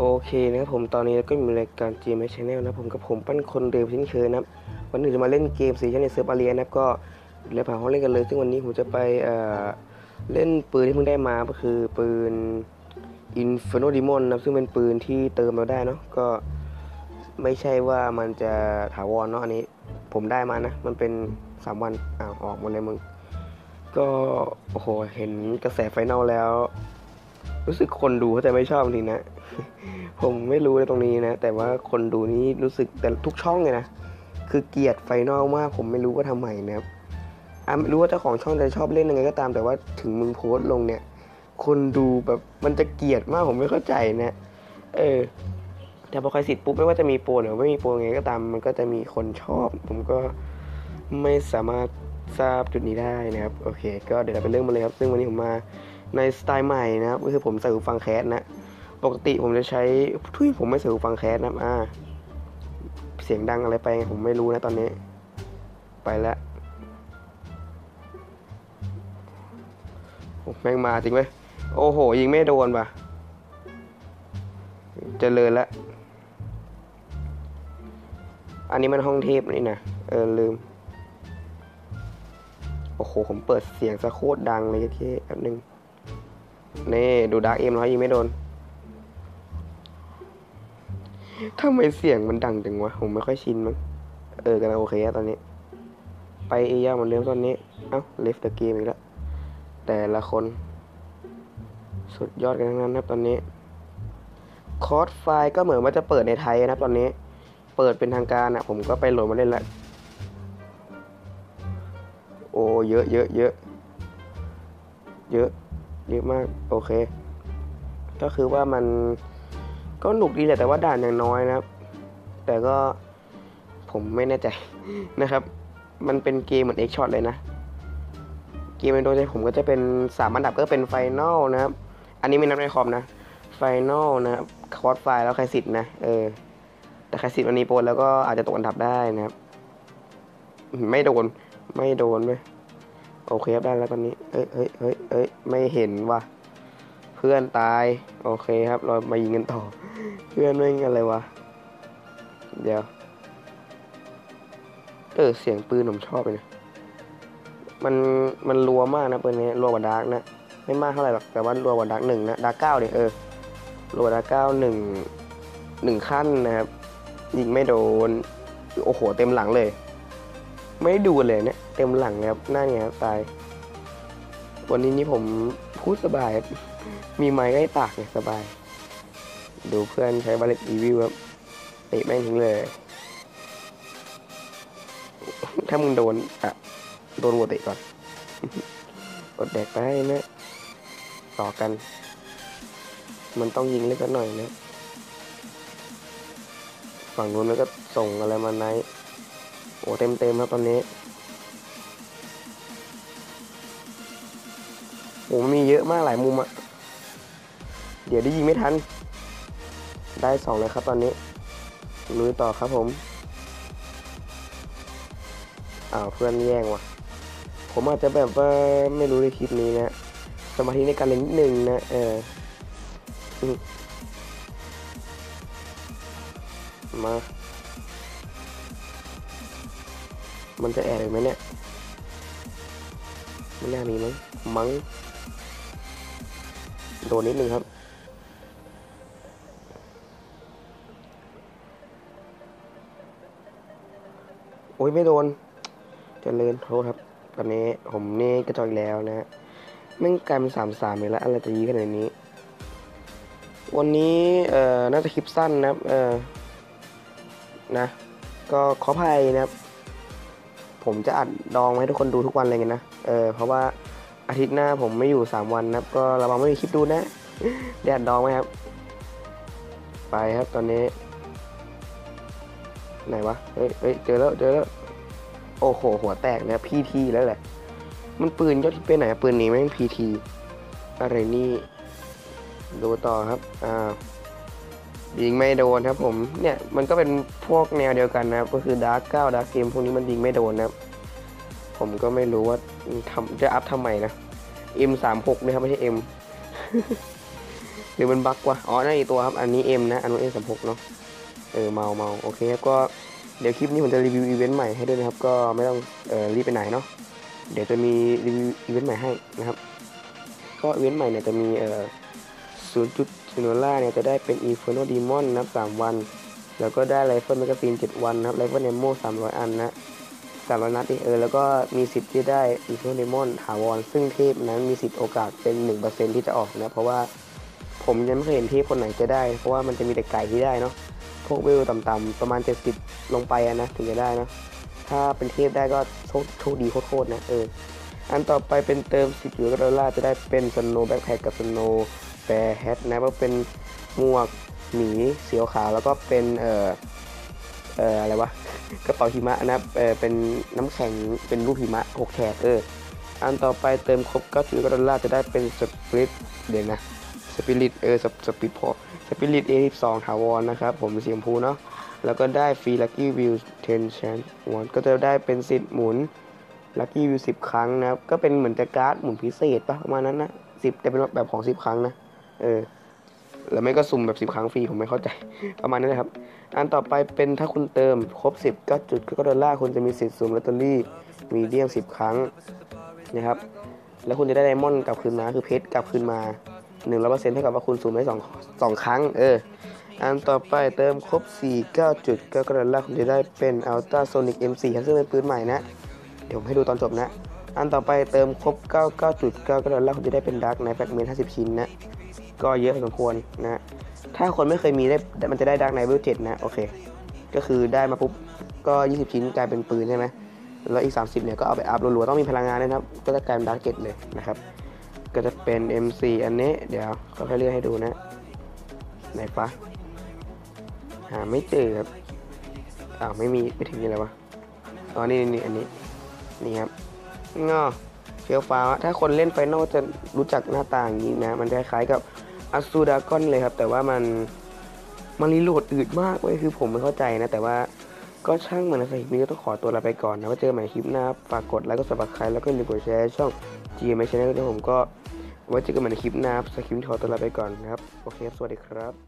โอเคนะครับผมตอนนี้ก็มีรายการ GM Channel นะผมกับผมปั้นคนเดิมเช่นเคยนะครับวันนี้จะมาเล่นเกมซีชั่นในเซิร์ฟอาเรียนะครับก็เดี๋ยวพาเขาเล่นกันเลย ซึ่งวันนี้ผมจะไปเอ่อเล่นปืนที่เพิ่งได้มาก็คือปืน Inferno Demon นะซึ่งเป็นปืนที่เติมเราได้เนาะก็ไม่ใช่ว่ามันจะถาวรเนาะอันนี้ ผมได้มานะ มันเป็นสามวันอ้าวออกหมดเลยมึง ก็โอ้โหเห็นกระแสไฟนอลแล้ว รู้สึกคนดูเขาจะไม่ชอบจริงๆนะ ผมไม่รู้ในตรงนี้นะ แต่ว่าคนดูนี่รู้สึกแต่ทุกช่องเลยนะ คือเกลียดไฟนอลมากผมไม่รู้ว่าทำไมนะครับอะไม่รู้ว่าเจ้าของช่องจะชอบเล่นยังไงก็ตาม แต่ว่าถึงมึงโพสต์ลงเนี่ย คนดูแบบมันจะเกลียดมากผมไม่เข้าใจนะ เออ แต่พอใครสิทธิ์ปุ๊บไม่ว่าจะมีโปรหรือไม่มีโปรยังไงก็ตาม มันก็จะมีคนชอบ ผมก็ไม่สามารถทราบจุดนี้ได้นะครับ โอเค ก็เดี๋ยวเราไปเรื่องมาเลยครับ ซึ่งวันนี้ผมมา ในสไตล์ใหม่นะครับก็คือผมใส่หูฟังแคสนะ ปกติผมจะใช้ทุยผมไม่ใส่หูฟังแคสนะอ่าเสียงดังอะไรไปผมไม่รู้นะตอนนี้ ไปแล้วโอ้แม่งมาจริงไหมโอ้โห ยิงไม่โดนปะเจริญล้วอันนี้มันห้องเทพนี่นะ เออ ลืม โอ้โห ผมเปิดเสียงสะโคตรดังเลยที่แป๊บนึง นี่ดูดาร์กเอ็มร้อยยิงไม่โดนทำไมเสียงมันดังจังวะ ผมไม่ค่อยชินมั้ง เออกำลังโอเคอะตอนนี้ ไปเอยาเหมือนเดิมตอนนี้ เอ้าเลฟเดอะเกมอีกแล้วแต่ละคน สุดยอดกันทั้งนั้นนะครับตอนนี้ คอร์สไฟก็เหมือนว่าจะเปิดในไทยนะครับตอนนี้ เปิดเป็นทางการอะผมก็ไปโหลดมาเล่นล้วโอ้เยอะเยอะเยอะเยอะ เยอะมากโอเค ก็คือว่ามันก็หนุกดีแหละแต่ว่าด่านอย่างน้อยนะครับ แต่ก็ผมไม่แน่ใจนะครับ มันเป็นเกมเหมือนเอ็กช็อตเลยนะ เกมในโดยใจผมก็จะเป็นสามอันดับก็เป็นไฟนอลนะครับ อันนี้ไม่นับในคอมนะ ไฟนอลนะครับคอร์สไฟแล้วใครสิทธิ์นะเออแต่ใครสิทธิ์วันนี้โปรแล้วก็อาจจะตกอันดับได้นะครับ ไม่โดน ไม่โดนเว้ย โอเคครับได้แล้วตอนนี้เอ้ยเอ้ยเอ้ยเอ้ยไม่เห็นว่ะเพื่อนตาย โอเคครับเรามายิงกันต่อ เพื่อนไม่งอะไรวะเดี๋ยวเออเสียงปืนผมชอบเลยนะมันมันรัวมากนะปืนนี้รัวกว่าดาร์กนะไม่มากเท่าไหร่หรอกแต่ว่ารัวกว่าดาร์กหนึ่งนะดาร์กเก้าเนี่ยเออรัวดาร์กเก้าหนึ่งหนึ่งขั้นนะครับยิงไม่โดนโอ้โหเต็มหลังเลย ไม่ดูเลยเนี่ยเต็มหลังเลยครับหน้าเนี่ยครับตาย วันนี้นี่ผมพูดสบายครับมีไม้ใกล้ปากเนี่ยสบาย ดูเพื่อนใช้บาเลตอีวิวครับเตะแม่งทิ้งเลย ถ้ามึงโดนอะโดนวัวเตะก่อนกดแดกไปให้นะต่อกัน มันต้องยิงเล็กน้อยนะ ฝั่งนู้นมันก็ส่งอะไรมาไนท์ อ้เต็มเต็มๆครับตอนนี้โอ้มีเยอะมากหลายมุมอะเดี๋ยวได้ยิงไม่ทัน ได้สองเลยครับตอนนี้ลุยต่อครับผมอ้าวเพื่อนแย่งว่ะ ผมอาจจะแบบว่าไม่รู้ในคลิปนี้นะสมาธิในการเล่นนิดนึงนะเออมา มันจะแอบอีกไหมเนี่ยไม่น่ามีมั้งมั้งโดนนิดนึงครับโอ้ยไม่โดนจเจริญโทษครับ ตอนนี้ผมนี่กระจอยแล้วนะฮะแม่งกลายเป็นสามสามเลยแล้วอะไรจะยี้ขนาดนี้ วันนี้เอ่อน่าจะคลิปสั้นนะครับเอ่อนะ ก็ขออภัยนะครับ ผมจะอัดดองให้ทุกคนดูทุกวันเลยไงนะ เออ เพราะว่าอาทิตย์หน้าผมไม่อยู่สามวันนะครับ ก็ระวังไม่มีคลิปดูนะแดดดองไหมครับ ไปครับตอนนี้ ไหนวะ เฮ้ยเเจอแล้ว เจอแล้ว โอ้โห หัวแตกนะพีทีแล้วแหละ มันปืนยอดที่เป็นไหนปืนนี้แม่งพีทีอะไรนี่ ดูต่อครับ อ่า ยิงไม่โดนครับผมเนี่ยมันก็เป็นพวกแนวเดียวกันนะครับ ก็คือดาร์กเก้าดาร์กเกมพวกนี้มันยิงไม่โดนนะครับ ผมก็ไม่รู้ว่าทำจะอัพทำไมนะ M สามหกนะครับไม่ใช่ M หรือมันบั๊กวะอ๋อนั่นอีกตัวครับ อันนี้ M นะ อันนู้น M สามหกเนาะเออเมาเมาโอเคครับก็เดี๋ยวคลิปนี้ผมจะรีวิวอีเวนต์ใหม่ให้ด้วยนะครับ ก็ไม่ต้องเออรีบไปไหนเนาะเดี๋ยวจะมีรีวิวอีเวนต์ใหม่ให้นะครับ ก็อีเวนต์ใหม่เนี่ยจะมีเอ่อศูนย์จุด ซิโนล่าเนี่ยจะได้เป็นอีเฟอร์โนดีมอนนะครับสามวัน แล้วก็ได้ไรเฟิลแมกกาซีนเจ็ดวันนะครับไรเฟิลเนโมสามร้อยอันนะสามร้อยนัดดิเออแล้วก็มีสิทธิ์ที่ได้อีเฟอร์เนมอนถาวรซึ่งเทพนั้นมีสิทธิ์โอกาสเป็นหนึ่งเปอร์เซ็นที่จะออกนะเพราะว่าผมยังไม่เคยเห็นเทพคนไหนจะได้ เพราะว่ามันจะมีแต่ไก่ที่ได้เนาะพวกเวลต่ำๆประมาณ 70 ลงไปนะถึงจะได้นะถ้าเป็นเทพได้ก็โชคโชคดีโคตรๆนะเอออันต่อไปเป็นเติม10ยูโรดอลลาร์จะได้เป็นสโนว์แบ็คแพคกับสโนว์ แบร์แฮทนะว่าเป็นหมวกหมีเสียวขาวแล้วก็เป็นเอ่อเอ่ออะไรวะกระเป๋าหิมะนะเออเป็นน้ำแข็งเป็นรูปหิมะหกแฉกเอออันต่อไปเติมครบ90ยูโรดอลลาร์จะได้เป็นสปริตเดี๋ยวนะสปิริตเออสสปิริตพอสปิริต A12 ถาวรนะครับผมสีชมพูเนาะแล้วก็ได้ฟรีลัคกี้วิว10 chance วันก็จะได้เป็นสิทธิ์หมุนลัคกี้วิวสิบครั้งนะครับก็เป็นเหมือนจะการ์ดหมุนพิเศษปะประมาณนั้นนะสิบแต่เป็นแบบของสิบครั้งนะ เออแล้วไม่ก็สุ่มแบบสิบครั้งฟรีผมไม่เข้าใจ ประมาณนั้นะครับ อันต่อไปเป็นถ้าคุณเติมครบสิบก็จุดก็ดอลลาร์คุณจะมีสิทธิ์สุ่มลอตเตอรี่มีเดียมสิบครั้งนะครับ แล้วคุณจะได้ไดมอนด์กลับคืนมาคือเพชรกลับคืนมาหนึ่งร้อยเปอร์เซ็นต์เท่ากับว่าคุณสุ่มได้สองสองครั้ง เออ อันต่อไปเติมครบ 4 9 จุดก็ดอลลาร์คุณจะได้เป็น Ultra Sonic M4 ครับซึ่งเป็นปืนใหม่นะ เดี๋ยวผมให้ดูตอนจบนะ อันต่อไปเติมครบ 99.9ก็ดอลลาร์คุณจะได้เป็นดักในแฟกเมน50 ชิ้นนะ ก็เยอะพอสมควรนะถ้าคนไม่เคยมีได้มันจะได้ดักในเวลเจ็ดนะโอเค ก็คือได้มาปุ๊บก็ 20 ชิ้นกลายเป็นปืนใช่ไหมแล้วอีก 30เนี่ยก็เอาไปอัพรัวๆต้องมีพลังงานนะครับ ก็จะกลายเป็นดักเก็ตเลยนะครับ ก็จะเป็น M4 อันนี้ เดี๋ยวเขาให้เลือกให้ดูนะ ไหนปะหาไม่เจอครับอ้าวไม่มีไม่ถึงนี่แล้ววะอ๋อนี่นี่อันนี้นี่ครับงอเฟียวฟ้าถ้าคนเล่นไฟนอลจะรู้จักหน้าตาอย่างนี้นะ มันจะคล้ายกับ อัสูดากอนเลยครับ แต่ว่ามันมันรีโหลดอืดมากเว้ยคือผมไม่เข้าใจนะ แต่ว่าก็ช่างเหมันนะสิมีก็ต้องขอตัวลาไปก่อนนะไว่าเจอกันใหม่คลิปหน้า ฝากกดไลค์ก็สับคายแล้วก็อย่าลืมกดแชร์ช่อง GMA Channel ด้วยผมก็ไว้เจอกันใหม่ในคลิปหน้าสคริปต์ขอตัวลาไปก่อนนะครับ โอเค สวัสดีครับ